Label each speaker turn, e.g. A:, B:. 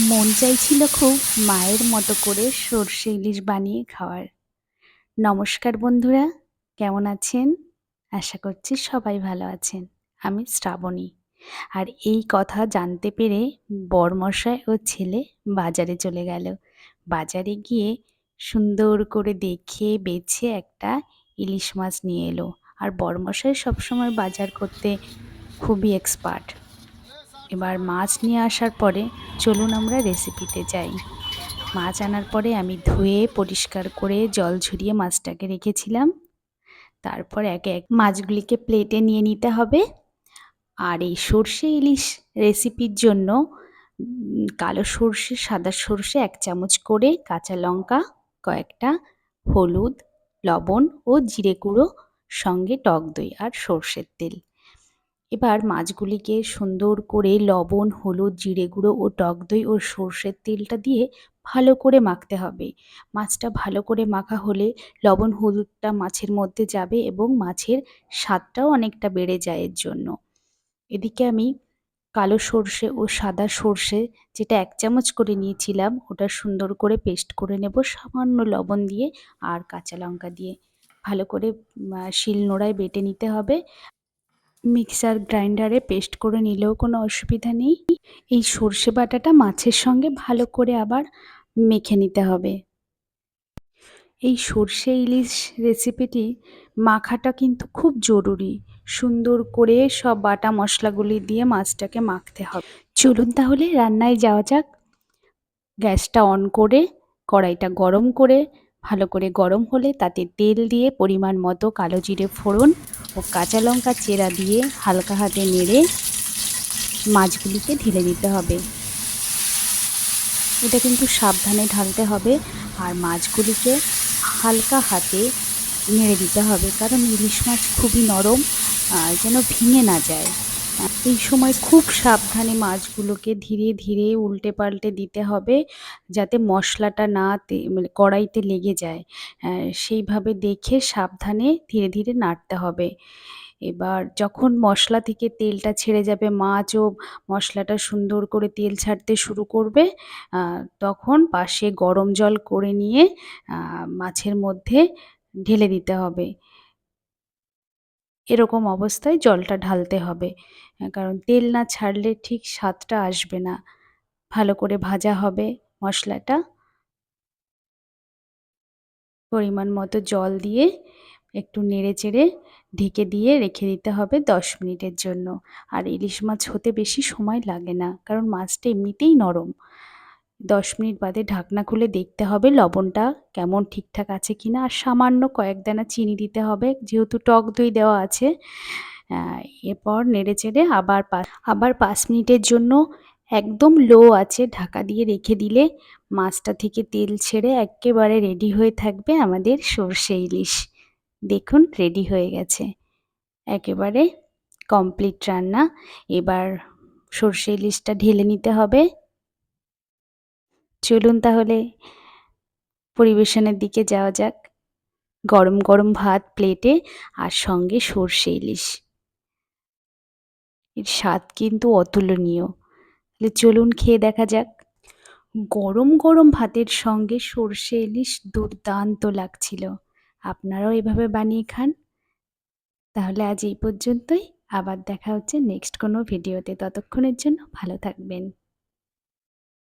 A: মন চাইছিল খুব মায়ের মতো করে সর্ষে ইলিশ বানিয়ে খাওয়ার। নমস্কার বন্ধুরা, কেমন আছেন? আশা করছি সবাই ভালো আছেন। আমি শ্রাবণী। আর এই কথা জানতে পেরে বরমশাই ও ছেলে বাজারে চলে গেল। বাজারে গিয়ে সুন্দর করে দেখে বেছে একটা ইলিশ মাছ নিয়ে এলো। আর বরমশাই সবসময় বাজার করতে খুবই এক্সপার্ট এবার মাছ নিয়ে আসার পরে চলুন আমরা রেসিপিতে যাই। মাছ আনার পরে আমি ধুয়ে পরিষ্কার করে জল ঝরিয়ে মাছটাকে রেখেছিলাম। তারপর একে এক মাছগুলিকে প্লেটে নিয়ে নিতে হবে। আর এই সর্ষে ইলিশ রেসিপির জন্য কালো সর্ষে, সাদা সর্ষে এক চামচ করে কাঁচা লঙ্কা, কয়েকটা হলুদ, লবণ ও জিরে গুঁড়ো সঙ্গে টক দই আর সর্ষের তেল। এবার মাছগুলিকে সুন্দর করে লবণ, হলুদ, জিরে গুঁড়ো ও টক দই ও সর্ষের তেলটা দিয়ে ভালো করে মাখতে হবে। মাছটা ভালো করে মাখা হলে লবণ, হলুদটা মাছের মধ্যে যাবে এবং মাছের স্বাদটাও অনেকটা বেড়ে যায় এর জন্য। এদিকে আমি কালো সর্ষে ও সাদা সর্ষে যেটা এক চামচ করে নিয়েছিলাম, ওটা সুন্দর করে পেস্ট করে নেব সামান্য লবণ দিয়ে আর কাঁচা লঙ্কা দিয়ে। ভালো করে শিল নোড়ায় বেটে নিতে হবে। মিক্সার গ্রাইন্ডারে পেস্ট করে নিলেও কোনো অসুবিধা নেই। এই সর্ষে বাটাটা মাছের সঙ্গে ভালো করে আবার মেখে নিতে হবে। এই সর্ষে ইলিশ রেসিপিটি মাখাটা কিন্তু খুব জরুরি। সুন্দর করে সব বাটা মশলাগুলি দিয়ে মাছটাকে মাখতে হবে। চলুন তাহলে রান্নায় যাওয়া যাক। গ্যাসটা অন করে, কড়াইটা গরম করে, ভালো করে গরম হলে তাতে তেল দিয়ে পরিমাণ মতো কালো জিরে ফোড়ন ও কাঁচা লঙ্কা চেরা দিয়ে হালকা হাতে নেড়ে মাছগুলিকে ঢেলে দিতে হবে। এটা কিন্তু সাবধানে ঢালতে হবে আর মাছগুলিকে হালকা হাতে নেড়ে দিতে হবে, কারণ ইলিশ মাছ খুবই নরম যেন ভেঙে না যায়। এই সময় খুব সাবধানে মাছগুলোকে ধীরে ধীরে উল্টে পাল্টে দিতে হবে, যাতে মশলাটা না মানে কড়াইতে লেগে যায়। সেইভাবে দেখে সাবধানে ধীরে ধীরে নাড়তে হবে। এবার যখন মশলা থেকে তেলটা ছেড়ে যাবে, মাছও মশলাটা সুন্দর করে তেল ছাড়তে শুরু করবে তখন পাশে গরম জল করে নিয়ে মাছের মধ্যে ঢেলে দিতে হবে। এরকম অবস্থায় জলটা ঢালতে হবে। কারণ তেল না ছাড়লে ঠিক স্বাদটা আসবে না। ভালো করে ভাজা হবে মশলাটা। পরিমাণ মতো জল দিয়ে একটু নেড়ে চেড়ে ঢেকে দিয়ে রেখে দিতে হবে দশ মিনিটের জন্য। আর ইলিশ মাছ হতে বেশি সময় লাগে না, কারণ মাছটা এমনিতেই নরম। দশ মিনিট বাদে ঢাকনা খুলে দেখতে হবে লবণটা কেমন ঠিকঠাক আছে কিনা। আর সামান্য কয়েক দানা চিনি দিতে হবে, যেহেতু টক দই দেওয়া আছে। এরপর নেড়ে চেড়ে আবার আবার পাঁচ মিনিটের জন্য একদম লো আছে ঢাকা দিয়ে রেখে দিলে মাছটা থেকে তেল ছেড়ে একেবারে রেডি হয়ে থাকবে আমাদের সর্ষে ইলিশ। দেখুন রেডি হয়ে গেছে। একেবারে কমপ্লিট রান্না। এবার সর্ষে ইলিশটা ঢেলে নিতে হবে। চলুন তাহলে পরিবেশনের দিকে যাওয়া যাক। গরম গরম ভাত প্লেটে আর সঙ্গে সর্ষে ইলিশ। এর স্বাদ কিন্তু অতুলনীয়। তাহলে চলুন খেয়ে দেখা যাক। গরম গরম ভাতের সঙ্গে সর্ষে ইলিশ দুর্দান্ত লাগছিল। আপনারাও এভাবে বানিয়ে খান। তাহলে আজ এই পর্যন্তই। আবার দেখা হচ্ছে নেক্সট কোনো ভিডিওতে ততক্ষণের জন্য ভালো থাকবেন।